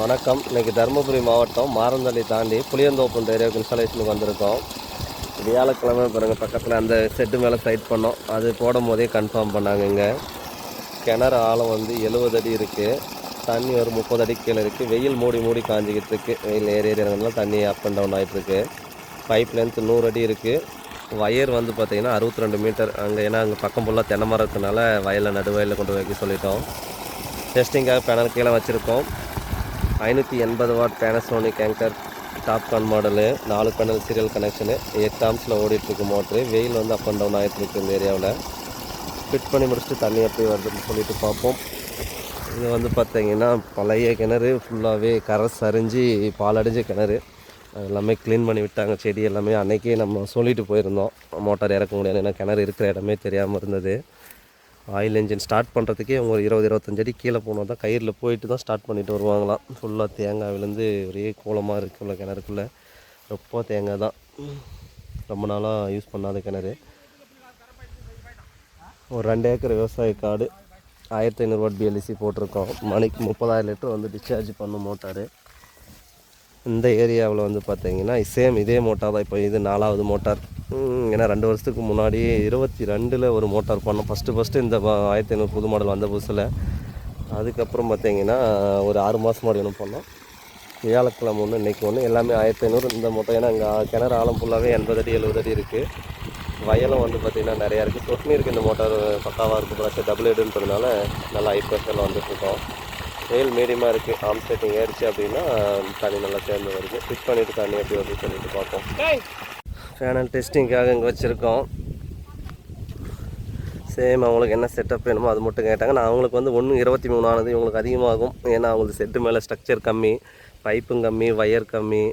வணக்கம். இன்றைக்கி தருமபுரி மாவட்டம் மாரந்தள்ளி தாண்டி புளியந்தோப்பம் ஏரியாவுக்கு இன்ஸ்டாலேஷனுக்கு வந்திருக்கோம். வியாழக்கிழமை பாருங்கள் பக்கத்தில் அந்த செட்டு மேலே சைட் பண்ணோம். அது போடும் போதே கன்ஃபார்ம் பண்ணாங்க இங்கே. கிணறு ஆழம் வந்து எழுபது அடி இருக்குது தண்ணி ஒரு முப்பது அடி கீழே இருக்குது வெயில் மூடி மூடி காஞ்சிக்கிட்டு இருக்கு. வெயில் ஏறி ஏறினால தண்ணி அப் அண்ட் டவுன் ஆகிட்டுருக்கு பைப் லென்த் நூறு அடி இருக்குது வயர் வந்து பார்த்திங்கன்னா அறுபத்தி ரெண்டு மீட்டர் அங்கே ஏன்னா அங்கே பக்கம் ஃபுல்லாக தென்னை மரம் இருக்கனால வயலில் நடுவயலில் கொண்டு வைக்க சொல்லிட்டோம். டெஸ்டிங்காக பேனல் கீழே வச்சுருக்கோம். ஐநூற்றி எண்பது watt Panasonic Anchor Topcon model நாலு பேனல் சீரியல் கனெக்ஷனு எட்டு ஆம்ஸில் ஓடிட்டுருக்கு மோட்ரு வெயில் வந்து அப் அண்ட் டவுன் ஆகிட்டுருக்கு இந்த ஏரியாவில் ஃபிட் பண்ணி முடிச்சுட்டு தண்ணி எப்படி வருதுன்னு சொல்லிட்டு பார்ப்போம். இது வந்து பார்த்தீங்கன்னா பழைய கிணறு ஃபுல்லாகவே கரை சரிஞ்சு பாலடைஞ்ச கிணறு. அது எல்லாமே க்ளீன் பண்ணி விட்டாங்க. செடி எல்லாமே அன்னைக்கே நம்ம சொல்லிட்டு போயிருந்தோம். மோட்டார் இறக்க முடியாது ஏன்னா கிணறு இருக்கிற இடமே தெரியாமல் இருந்தது. ஆயில் இன்ஜின் ஸ்டார்ட் பண்ணுறதுக்கே அவங்க ஒரு இருபது இருபத்தஞ்சு அடி கீழே போனால் தான் கயிறில் போயிட்டு தான் ஸ்டார்ட் பண்ணிட்டு வருவாங்களாம். ஃபுல்லாக தேங்காய் விழுந்து ஒரே கோலமாக இருக்குள்ள கிணறுக்குள்ளே. ரொம்ப தேங்காய் தான். ரொம்ப நாளாக யூஸ் பண்ணாத கிணறு. ஒரு ரெண்டு ஏக்கர் விவசாய காடு. ஆயிரத்தி ஐநூறு வாட் பிஎல்சி போட்டிருக்கோம். மணிக்கு முப்பதாயிரம் லிட்டர் வந்து டிஸ்சார்ஜ் பண்ணும் மோட்டாரு. இந்த ஏரியாவில் வந்து பார்த்தீங்கன்னா சேம் இதே மோட்டார் தான். இப்போ இது நாலாவது மோட்டார். ஏன்னா ரெண்டு வருஷத்துக்கு முன்னாடி இருபத்தி ரெண்டில் ஒரு மோட்டார் பண்ணோம். ஃபஸ்ட்டு ஃபஸ்ட்டு இந்த ஆயிரத்தி ஐநூறு புது மாடல் வந்த புதுசில். அதுக்கப்புறம் பார்த்தீங்கன்னா ஒரு ஆறு மாதம் முன்னாடி ஒன்று பண்ணோம். வியாழக்கிழமை ஒன்று இன்றைக்கி ஒன்று எல்லாமே ஆயிரத்தி ஐநூறு இந்த மோட்டார் ஏன்னா இங்கே கிணறு ஆழம் ஃபுல்லாகவே எண்பது அடி எழுபது அடி இருக்குது வயலும் வந்து பார்த்திங்கன்னா நிறையா இருக்குது சொட்னி இருக்குது இந்த மோட்டார் பக்காவாக இருக்குது ப்ளஸ் டபுள் எடுன்றதுனால நல்லா ஐ ப்ரெஷரில் வந்துட்டுருக்கோம் வெயில் மீடியமாக இருக்குது ஆம் செட்டிங் ஏறிச்சு அப்படின்னா தண்ணி நல்லா சேர்ந்து வருது. ஃபிட் பண்ணிவிட்டு தண்ணி எப்படி வருதுன்னு சொல்லிட்டு பார்ப்போம். ஃபேனல் டெஸ்டிங்காக இங்கே வச்சுருக்கோம். சேம் அவங்களுக்கு என்ன செட்டப் வேணுமோ அது மட்டும் கேட்டாங்க. நான் அவங்களுக்கு வந்து ஒன்று இருபத்தி மூணு ஆனது இவங்களுக்கு அதிகமாகும். ஏன்னா அவங்களுக்கு செட்டு மேலே ஸ்ட்ரக்சர் கம்மி பைப்பும் கம்மி வயர் கம்மி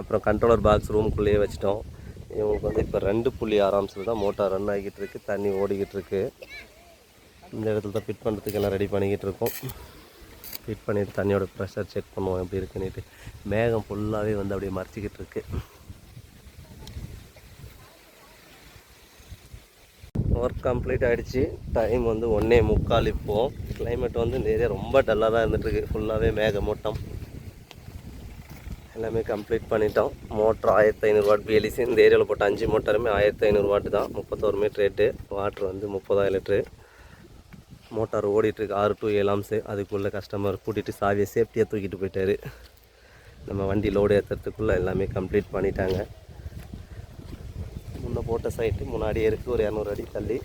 அப்புறம் கண்ட்ரோலர் பாக்ஸ் ரூமுக்குள்ளேயே வச்சிட்டோம். இவங்களுக்கு வந்து இப்போ ரெண்டு புள்ளி ஆறாம்ஸில் தான் மோட்டார் ரன் ஆகிட்டு இருக்கு. தண்ணி ஓடிக்கிட்டு இருக்கு. இந்த இடத்துல தான் ஃபிட் பண்ணுறதுக்கு எல்லாம் ரெடி பண்ணிக்கிட்டு இருக்கோம். ஃபிட் பண்ணிவிட்டு தண்ணியோட ப்ரெஷர் செக் பண்ணுவோம் எப்படி இருக்குன்னுட்டு. மேகம் ஃபுல்லாகவே வந்து அப்படியே மறைச்சிக்கிட்டு இருக்கு. ஒர்க் கம்ப்ளீட் ஆகிடுச்சு டைம் வந்து ஒன்றே முக்கால் இப்போது கிளைமேட் வந்து இந்த ஏரியா ரொம்ப டல்லாக தான் இருந்துகிட்ருக்கு ஃபுல்லாகவே மேகமூட்டம் எல்லாமே கம்ப்ளீட் பண்ணிட்டோம். மோட்ரு ஆயிரத்தி ஐநூறு வாட் பிஎல்சி இந்த ஏரியாவில் போட்ட அஞ்சு மோட்டருமே ஆயிரத்தி ஐநூறு வாட் தான். முப்பத்தோரு மீட்டர் ரேட்டு வாட்ரு வந்து முப்பதாயிரம் லிட்ரு மோட்டார் ஓடிட்டுருக்கு. ஆறு டூ ஏழு ஆம்ஸு அதுக்குள்ளே கஸ்டமர் கூட்டிகிட்டு சாவியை சேஃப்டியாக தூக்கிட்டு போயிட்டாரு. நம்ம வண்டி லோடு ஏற்றுறதுக்குள்ளே எல்லாமே கம்ப்ளீட் பண்ணிட்டாங்க. முன்னே போட்ட சைட்டு முன்னாடியே இருக்குது ஒரு இரநூறு அடி தள்ளி.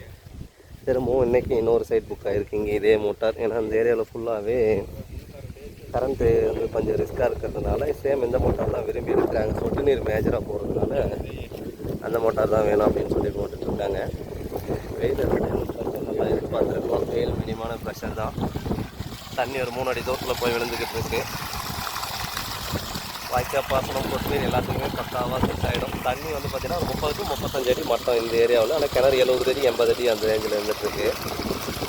திரும்பவும் இன்றைக்கி இன்னொரு சைட் புக் ஆகிருக்கு இங்கே இதே மோட்டார். ஏன்னா அந்த ஏரியாவில் ஃபுல்லாகவே கரண்ட்டு வந்து கொஞ்சம் ரிஸ்க்காக இருக்கிறதுனால சேம் இந்த மோட்டார் தான் விரும்பி இருக்கிறாங்க சொட்டு நீர் மேஜராக போகிறதுனால அந்த மோட்டார் தான் வேணும் அப்படின்னு சொல்லி போட்டுட்ருக்காங்க வெயில் அது நல்லா எதிர்பார்த்துருக்கோம். வெயில் மினிமான ப்ரெஷர் தான். தண்ணி ஒரு மூணு அடி தூரத்தில் போய் விழுந்துக்கிட்டு இருக்கு. வாய்க்கால் பாசனம் பொறுத்து எல்லாத்துக்குமே பக்காவாக செட் ஆகிடும் தண்ணி வந்து பார்த்தீங்கன்னா முப்பது டு முப்பத்தஞ்சு அடி மட்டம் இந்த ஏரியாவில் ஆனால் கிணறு எழுபது அடி எண்பது அடி அந்த ரேஞ்சில் இருந்துகிட்ருக்கு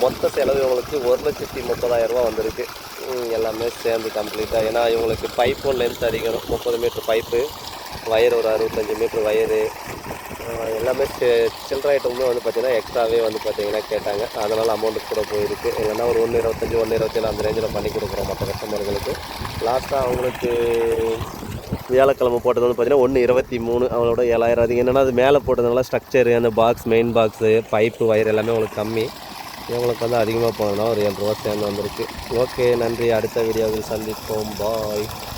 மொத்த செலவு இவங்களுக்கு ஒரு லட்சத்தி முப்பதாயிரம் ரூபா வந்திருக்கு. எல்லாமே சேர்ந்து கம்ப்ளீட்டாக ஏன்னா இவங்களுக்கு பைப்பும் லென்த் அதிகம் முப்பது மீட்ரு பைப்பு வயர் ஒரு அறுபத்தஞ்சு மீட்ரு வயரு. எல்லாமே சி- சில்லற ஐட்டமுமே வந்து பார்த்தீங்கன்னா எக்ஸ்ட்ராவே வந்து பார்த்தீங்கன்னா கேட்டாங்க. அதனால் அமௌண்ட்டு கூட போயிருக்கு. இல்லைன்னா ஒரு ஒன்று இருபத்தஞ்சி ஒன்று இருபத்தேழு அந்த ரேஞ்சில் பண்ணி கொடுக்குறோம் மற்ற கஸ்டமர்களுக்கு லாஸ்ட்டாக அவங்களுக்கு வியாழக்கிழமை போட்டது வந்து பார்த்தீங்கன்னா ஒன்று இருபத்தி மூணு. அவங்களோட ஏழாயிரம். அதிகம் என்னென்னா அது மேலே போட்டதுனால ஸ்ட்ரக்சரு அந்த box main box pipe wire எல்லாமே உங்களுக்கு கம்மி. இவங்களுக்கு வந்து அதிகமாக போனோம்னா ஒரு ஏழு ரூபா சேர்ந்து வந்திருக்கு. ஓகே நன்றி. அடுத்த வீடியோவில் சந்திப்போம். பாய்